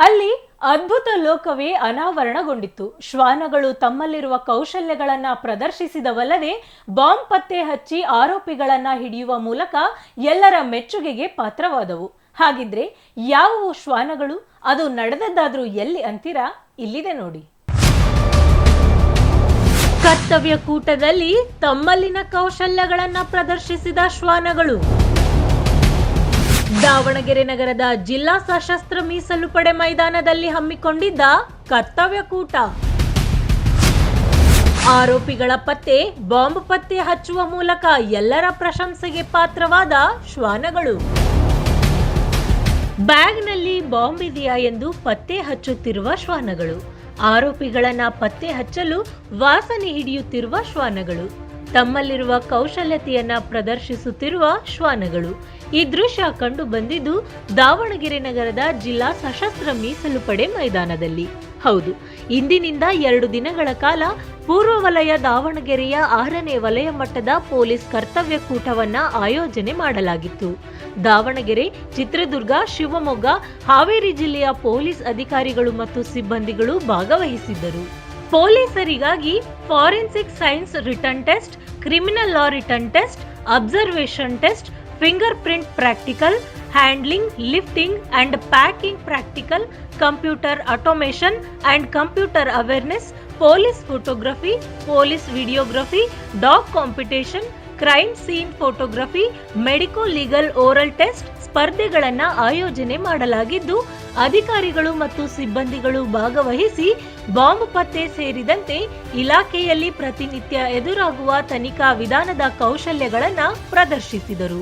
ಅಲ್ಲಿ ಅದ್ಭುತ ಲೋಕವೇ ಅನಾವರಣಗೊಂಡಿತ್ತು. ಶ್ವಾನಗಳು ತಮ್ಮಲ್ಲಿರುವ ಕೌಶಲ್ಯಗಳನ್ನ ಪ್ರದರ್ಶಿಸಿದವಲ್ಲದೆ ಬಾಂಬ್ ಪತ್ತೆ ಹಚ್ಚಿ ಆರೋಪಿಗಳನ್ನ ಹಿಡಿಯುವ ಮೂಲಕ ಎಲ್ಲರ ಮೆಚ್ಚುಗೆಗೆ ಪಾತ್ರವಾದವು. ಹಾಗಿದ್ರೆ ಯಾವುವು ಶ್ವಾನಗಳು? ಅದು ನಡೆದದ್ದಾದ್ರೂ ಎಲ್ಲಿ ಅಂತೀರಾ? ಇಲ್ಲಿದೆ ನೋಡಿ. ಕರ್ತವ್ಯ ಕೂಟದಲ್ಲಿ ತಮ್ಮಲ್ಲಿನ ಕೌಶಲ್ಯಗಳನ್ನ ಪ್ರದರ್ಶಿಸಿದ ಶ್ವಾನಗಳು. ದಾವಣಗೆರೆ ನಗರದ ಜಿಲ್ಲಾ ಸಶಸ್ತ್ರ ಮೀಸಲು ಪಡೆ ಮೈದಾನದಲ್ಲಿ ಹಮ್ಮಿಕೊಂಡಿದ್ದ ಕರ್ತವ್ಯ ಕೂಟ. ಆರೋಪಿಗಳ ಪತ್ತೆ, ಬಾಂಬ್ ಪತ್ತೆ ಹಚ್ಚುವ ಮೂಲಕ ಎಲ್ಲರ ಪ್ರಶಂಸೆಗೆ ಪಾತ್ರವಾದ ಶ್ವಾನಗಳು. ಬ್ಯಾಗ್ನಲ್ಲಿ ಬಾಂಬ್ ಇದೆಯಾ ಎಂದು ಪತ್ತೆ ಹಚ್ಚುತ್ತಿರುವ ಶ್ವಾನಗಳು. ಆರೋಪಿಗಳನ್ನ ಪತ್ತೆ ಹಚ್ಚಲು ವಾಸನೆ ಹಿಡಿಯುತ್ತಿರುವ ಶ್ವಾನಗಳು. ತಮ್ಮಲ್ಲಿರುವ ಕೌಶಲ್ಯತೆಯನ್ನ ಪ್ರದರ್ಶಿಸುತ್ತಿರುವ ಶ್ವಾನಗಳು. ಈ ದೃಶ್ಯ ಕಂಡು ಬಂದಿದ್ದು ದಾವಣಗೆರೆ ನಗರದ ಜಿಲ್ಲಾ ಸಶಸ್ತ್ರ ಮೀಸಲು ಪಡೆ ಮೈದಾನದಲ್ಲಿ. ಹೌದು, ಇಂದಿನಿಂದ ಎರಡು ದಿನಗಳ ಕಾಲ ಪೂರ್ವ ವಲಯ ದಾವಣಗೆರೆಯ ಆರನೇ ವಲಯ ಮಟ್ಟದ ಪೊಲೀಸ್ ಕರ್ತವ್ಯ ಕೂಟವನ್ನ ಆಯೋಜನೆ ಮಾಡಲಾಗಿತ್ತು. ದಾವಣಗೆರೆ, ಚಿತ್ರದುರ್ಗ, ಶಿವಮೊಗ್ಗ, ಹಾವೇರಿ ಜಿಲ್ಲೆಯ ಪೊಲೀಸ್ ಅಧಿಕಾರಿಗಳು ಮತ್ತು ಸಿಬ್ಬಂದಿಗಳು ಭಾಗವಹಿಸಿದ್ದರು. ಪೊಲೀಸರಿಗಾಗಿ forensic science written test criminal law written test observation test finger print practical handling lifting and packing practical computer automation and computer awareness police photography police videography dog competition crime scene photography medico legal oral test ಸ್ಪರ್ಧೆಗಳನ್ನು ಆಯೋಜನೆ ಮಾಡಲಾಗಿದ್ದು, ಅಧಿಕಾರಿಗಳು ಮತ್ತು ಸಿಬ್ಬಂದಿಗಳು ಭಾಗವಹಿಸಿ bomb ಪತ್ತೆ ಸೇರಿದಂತೆ ಇಲಾಖೆಯಲ್ಲಿ ಪ್ರತಿನಿತ್ಯ ಎದುರಾಗುವ ತನಿಖಾ ವಿಧಾನದ ಕೌಶಲ್ಯಗಳನ್ನು ಪ್ರದರ್ಶಿಸಿದರು.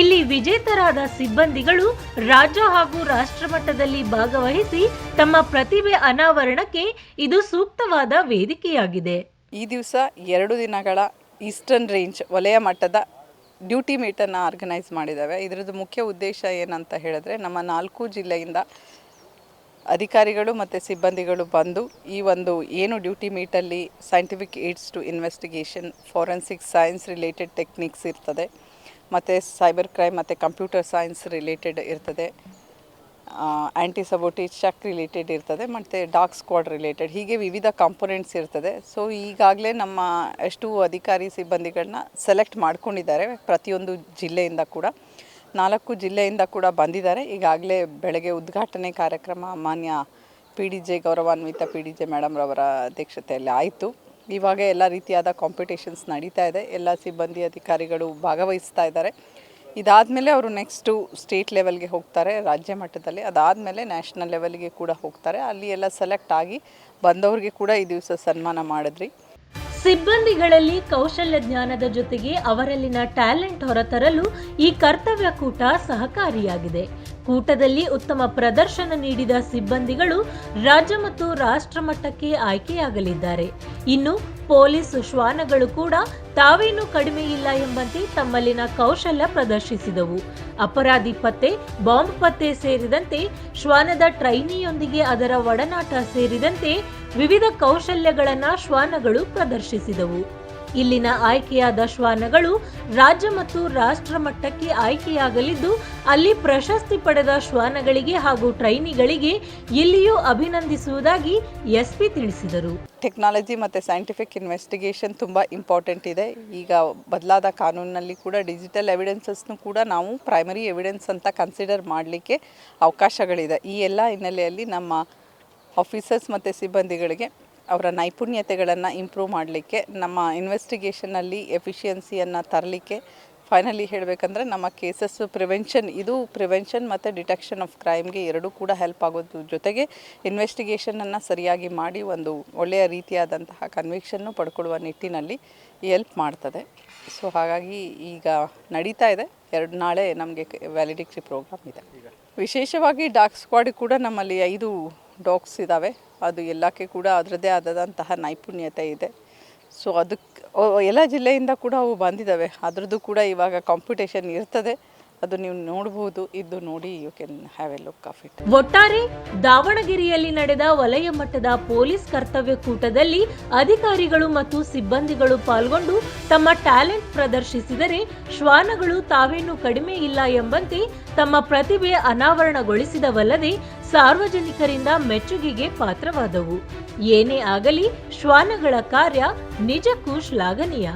ಇಲ್ಲಿ ವಿಜೇತರಾದ ಸಿಬ್ಬಂದಿಗಳು ರಾಜ್ಯ ಹಾಗೂ ರಾಷ್ಟ್ರ ಮಟ್ಟದಲ್ಲಿ ಭಾಗವಹಿಸಿ ತಮ್ಮ ಪ್ರತಿಭೆ ಅನಾವರಣಕ್ಕೆ ಇದು ಸೂಕ್ತವಾದ ವೇದಿಕೆಯಾಗಿದೆ. ಈ ದಿವಸ ಎರಡು ದಿನಗಳ ಈಸ್ಟರ್ನ್ ರೇಂಜ್ ವಲಯ ಮಟ್ಟದ ಡ್ಯೂಟಿ ಮೀಟನ್ನು ಆರ್ಗನೈಸ್ ಮಾಡಿದ್ದಾವೆ. ಇದರದ್ದು ಮುಖ್ಯ ಉದ್ದೇಶ ಏನಂತ ಹೇಳಿದ್ರೆ, ನಮ್ಮ ನಾಲ್ಕು ಜಿಲ್ಲೆಯಿಂದ ಅಧಿಕಾರಿಗಳು ಮತ್ತು ಸಿಬ್ಬಂದಿಗಳು ಬಂದು ಈ ಒಂದು ಏನು duty ಮೀಟಲ್ಲಿ scientific aids to investigation forensic science related techniques ಇರ್ತದೆ, ಮತ್ತು ಸೈಬರ್ ಕ್ರೈಮ್ ಮತ್ತು ಕಂಪ್ಯೂಟರ್ ಸೈನ್ಸ್ ರಿಲೇಟೆಡ್ ಇರ್ತದೆ ಆ್ಯಂಟಿ ಸಬೋಟೇಜ್ ಶಕ್ ರಿಲೇಟೆಡ್ ಇರ್ತದೆ, ಮತ್ತು ಡಾಗ್ ಸ್ಕ್ವಾಡ್ ರಿಲೇಟೆಡ್ ಹೀಗೆ ವಿವಿಧ ಕಾಂಪೊನೆಂಟ್ಸ್ ಇರ್ತದೆ. ಸೊ ಈಗಾಗಲೇ ನಮ್ಮ ಎಷ್ಟು ಅಧಿಕಾರಿ ಸಿಬ್ಬಂದಿಗಳನ್ನ ಸೆಲೆಕ್ಟ್ ಮಾಡ್ಕೊಂಡಿದ್ದಾರೆ, ಪ್ರತಿಯೊಂದು ಜಿಲ್ಲೆಯಿಂದ ಕೂಡ. ನಾಲ್ಕು ಜಿಲ್ಲೆಯಿಂದ ಕೂಡ ಬಂದಿದ್ದಾರೆ. ಈಗಾಗಲೇ ಬೆಳಗ್ಗೆ ಉದ್ಘಾಟನೆ ಕಾರ್ಯಕ್ರಮ ಮಾನ್ಯ ಪಿ ಡಿ ಜೆ ಗೌರವಾನ್ವಿತ ಪಿ ಡಿ ಜೆ ಮೇಡಮ್ರವರ ಅಧ್ಯಕ್ಷತೆಯಲ್ಲಿ ಆಯಿತು. ಇವಾಗ ಎಲ್ಲ ರೀತಿಯಾದ ಕಾಂಪಿಟೇಷನ್ಸ್ ನಡೀತಾ ಇದೆ. ಎಲ್ಲ ಸಿಬ್ಬಂದಿ ಅಧಿಕಾರಿಗಳು ಭಾಗವಹಿಸ್ತಾ ಇದ್ದಾರೆ. ಇದಾದಮೇಲೆ ಅವರು ನೆಕ್ಸ್ಟು ಸ್ಟೇಟ್ ಲೆವೆಲ್ಗೆ ಹೋಗ್ತಾರೆ, ರಾಜ್ಯ ಮಟ್ಟದಲ್ಲಿ. ಅದಾದಮೇಲೆ ನ್ಯಾಷನಲ್ ಲೆವೆಲ್ಗೆ ಕೂಡ ಹೋಗ್ತಾರೆ. ಅಲ್ಲಿ ಎಲ್ಲ ಸೆಲೆಕ್ಟ್ ಆಗಿ ಬಂದವ್ರಿಗೆ ಕೂಡ ಈ ದಿವಸ ಸನ್ಮಾನ ಮಾಡಿದ್ರಿ. ಸಿಬ್ಬಂದಿಗಳಲ್ಲಿ ಕೌಶಲ್ಯ ಜ್ಞಾನದ ಜೊತೆಗೆ ಅವರಲ್ಲಿನ ಟ್ಯಾಲೆಂಟ್ ಹೊರತರಲು ಈ ಕರ್ತವ್ಯ ಕೂಟ ಸಹಕಾರಿಯಾಗಿದೆ. ಕೂಟದಲ್ಲಿ ಉತ್ತಮ ಪ್ರದರ್ಶನ ನೀಡಿದ ಸಿಬ್ಬಂದಿಗಳು ರಾಜ್ಯ ಮತ್ತು ರಾಷ್ಟ್ರ ಮಟ್ಟಕ್ಕೆ ಆಯ್ಕೆಯಾಗಲಿದ್ದಾರೆ. ಇನ್ನು ಪೊಲೀಸ್ ಶ್ವಾನಗಳು ಕೂಡ ತಾವೇನು ಕಡಿಮೆ ಇಲ್ಲ ಎಂಬಂತೆ ತಮ್ಮಲ್ಲಿನ ಕೌಶಲ್ಯ ಪ್ರದರ್ಶಿಸಿದವು. ಅಪರಾಧಿ ಪತ್ತೆ, ಬಾಂಬ್ ಪತ್ತೆ ಸೇರಿದಂತೆ ಶ್ವಾನದ ಟ್ರೈನಿಯೊಂದಿಗೆ ಅದರ ಒಡನಾಟ ಸೇರಿದಂತೆ ವಿವಿಧ ಕೌಶಲ್ಯಗಳನ್ನ ಶ್ವಾನಗಳು ಪ್ರದರ್ಶಿಸಿದವು. ಇಲ್ಲಿನ ಆಯ್ಕೆಯಾದ ಶ್ವಾನಗಳು ರಾಜ್ಯ ಮತ್ತು ರಾಷ್ಟ್ರ ಮಟ್ಟಕ್ಕೆ ಆಯ್ಕೆಯಾಗಲಿದ್ದು, ಅಲ್ಲಿ ಪ್ರಶಸ್ತಿ ಪಡೆದ ಶ್ವಾನಗಳಿಗೆ ಹಾಗೂ ಟ್ರೈನಿಗಳಿಗೆ ಇಲ್ಲಿಯೂ ಅಭಿನಂದಿಸುವುದಾಗಿ ಎಸ್ಪಿ ತಿಳಿಸಿದರು. ಟೆಕ್ನಾಲಜಿ ಮತ್ತು ಸೈಂಟಿಫಿಕ್ ಇನ್ವೆಸ್ಟಿಗೇಷನ್ ತುಂಬ ಇಂಪಾರ್ಟೆಂಟ್ ಇದೆ. ಈಗ ಬದಲಾದ ಕಾನೂನಿನಲ್ಲಿ ಕೂಡ ಡಿಜಿಟಲ್ ಎವಿಡೆನ್ಸಸ್ನು ಕೂಡ ನಾವು ಪ್ರೈಮರಿ ಎವಿಡೆನ್ಸ್ ಅಂತ ಕನ್ಸಿಡರ್ ಮಾಡಲಿಕ್ಕೆ ಅವಕಾಶಗಳಿದೆ. ಈ ಎಲ್ಲ ಹಿನ್ನೆಲೆಯಲ್ಲಿ ನಮ್ಮ ಆಫೀಸರ್ಸ್ ಮತ್ತು ಸಿಬ್ಬಂದಿಗಳಿಗೆ ಅವರ ನೈಪುಣ್ಯತೆಗಳನ್ನು ಇಂಪ್ರೂವ್ ಮಾಡಲಿಕ್ಕೆ, ನಮ್ಮ ಇನ್ವೆಸ್ಟಿಗೇಷನಲ್ಲಿ ಎಫಿಷಿಯನ್ಸಿಯನ್ನು ತರಲಿಕ್ಕೆ ಫೈನಲಿ ಹೇಳಬೇಕಂದ್ರೆ ನಮ್ಮ ಕೇಸಸ್ ಪ್ರಿವೆನ್ಷನ್ ಇದು ಪ್ರಿವೆನ್ಷನ್ ಮತ್ತು ಡಿಟೆಕ್ಷನ್ ಆಫ್ ಕ್ರೈಮ್ಗೆ ಎರಡೂ ಕೂಡ ಹೆಲ್ಪ್ ಆಗೋದು ಜೊತೆಗೆ ಇನ್ವೆಸ್ಟಿಗೇಷನನ್ನು ಸರಿಯಾಗಿ ಮಾಡಿ ಒಂದು ಒಳ್ಳೆಯ ರೀತಿಯಾದಂತಹ ಕನ್ವಿಕ್ಷನ್ನು ಪಡ್ಕೊಳ್ಳುವ ನಿಟ್ಟಿನಲ್ಲಿ ಹೆಲ್ಪ್ ಮಾಡ್ತದೆ. ಸೊ ಹಾಗಾಗಿ ಈಗ ನಡೀತಾ ಇದೆ. ಎರಡು ನಾಳೆ ನಮಗೆ ವ್ಯಾಲಿಡಿಟಿ ಪ್ರೋಗ್ರಾಮ್ ಇದೆ. ವಿಶೇಷವಾಗಿ ಡಾಕ್ ಸ್ಕ್ವಾಡ್ ಕೂಡ ನಮ್ಮಲ್ಲಿ ಐದು ಡಾಗ್ಸ್ ಇದ್ದಾವೆ ಅದು ಎಲ್ಲಕ್ಕೆ ಕೂಡ ಅದರದ್ದೇ ಆದಂತಹ ನೈಪುಣ್ಯತೆ ಇದೆ. ಸೊ ಅದಕ್ಕೆ ಎಲ್ಲ ಜಿಲ್ಲೆಯಿಂದ ಕೂಡ ಅವು ಬಂದಿದ್ದಾವೆ ಅದರದ್ದು ಕೂಡ ಇವಾಗ ಕಾಂಪಿಟೇಷನ್ ಇರ್ತದೆ. ಅದು ನೀವು ನೋಡಬಹುದು ಇದು ನೋಡಿ you can have a look of it ಒಟ್ಟಾರೆ, ದಾವಣಗೆರೆಯಲ್ಲಿ ನಡೆದ ವಲಯ ಮಟ್ಟದ ಪೊಲೀಸ್ ಕರ್ತವ್ಯ ಕೂಟದಲ್ಲಿ ಅಧಿಕಾರಿಗಳು ಮತ್ತು ಸಿಬ್ಬಂದಿಗಳು ಪಾಲ್ಗೊಂಡು ತಮ್ಮ ಟ್ಯಾಲೆಂಟ್ ಪ್ರದರ್ಶಿಸಿದರೆ ಶ್ವಾನಗಳು ತಾವೇನು ಕಡಿಮೆ ಇಲ್ಲ ಎಂಬಂತೆ ತಮ್ಮ ಪ್ರತಿಭೆ ಅನಾವರಣಗೊಳಿಸಿದವಲ್ಲದೆ ಸಾರ್ವಜನಿಕರಿಂದ ಮೆಚ್ಚುಗೆಗೆ ಪಾತ್ರವಾದವು. ಏನೇ ಆಗಲಿ, ಶ್ವಾನಗಳ ಕಾರ್ಯ ನಿಜಕ್ಕೂ ಶ್ಲಾಘನೀಯ